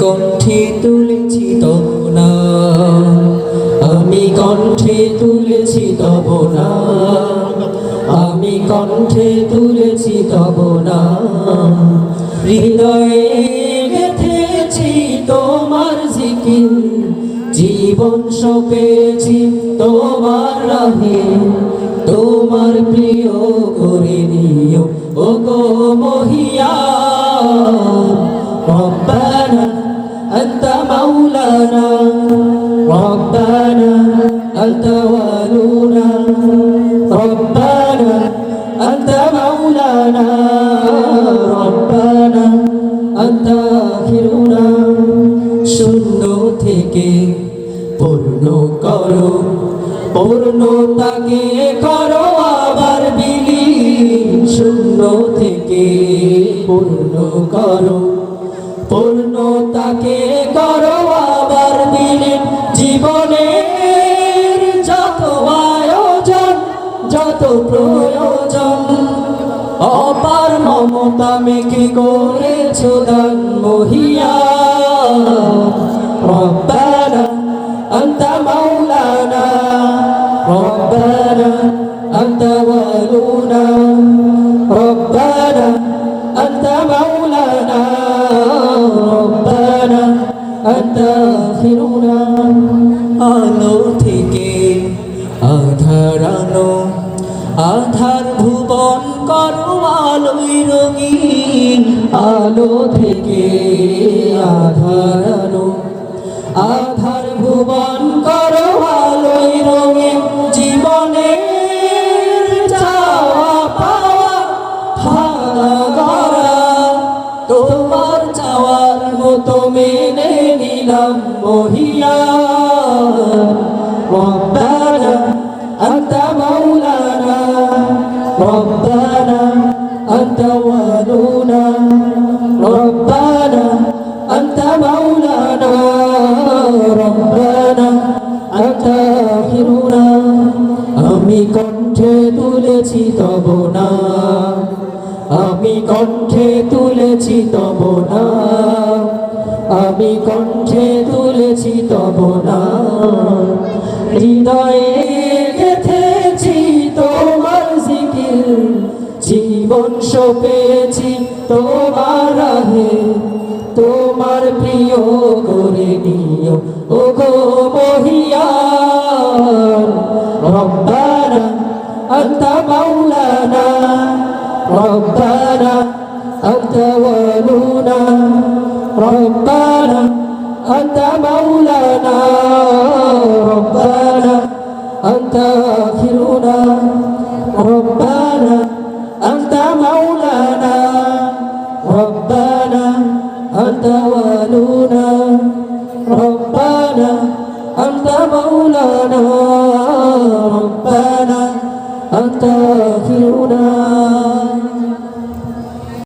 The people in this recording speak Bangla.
কণ্ঠে তুলেছি তব না আমি কণ্ঠে তুলেছি তব না আমি কণ্ঠে তুলেছি তব না হৃদয়ে গেথেছি তোমার জিকির জীবন সপেছি তোমার রাহে তোমার প্রিয় করে নিও ও গো মহিয়া ربنا أنت مولانا ربنا أنت والونا ربنا أنت مولانا ربنا أنت آخرنا শূন্য থেকে পূর্ণ করো পূর্ণতাকে করো আবার বিলীন শূন্য থেকে পূর্ণ করো পূর্ণতাকে করো আবার বিলীন জীবনের যত আয়োজন যত প্রয়োজন অপার মমতা মেঘে করেছ দান মহিয়া ربنا أنت مولانا ربنا أنت والونا আলো থেকে আধার আলো, আধার ভুবন করো আলোই রঙিন। আলো থেকে আধার আলো, আধার ভুবন করো আলোই রঙে জীবনের চাওয়া পাওয়া ভাঙা গড়া তোমার চাওয়ার মতো মেনে নিলাম মহিয়া ربنا أنت مولانا ربنا أنت والونا ربنا أنت مولانا ربنا أنت آخرنا আমি কণ্ঠে তুলেছি তব না আমি কণ্ঠে তুলেছি তব না আমি কণ্ঠে তুলেছি তব না হৃদয়ে গেথেছি তোমার জিকির জীবন সপেছি তোমার রাহে তোমার প্রিয় করে নিও ও গো মহিয়ান রব্বানা أنت مولانا ربنا أنت ولونا ربنا أنت مولانا ربنا أنت آخرنا ربنا أنت مولانا ربنا أنت ولونا ربنا أنت مولانا ربنا أنت آخرنا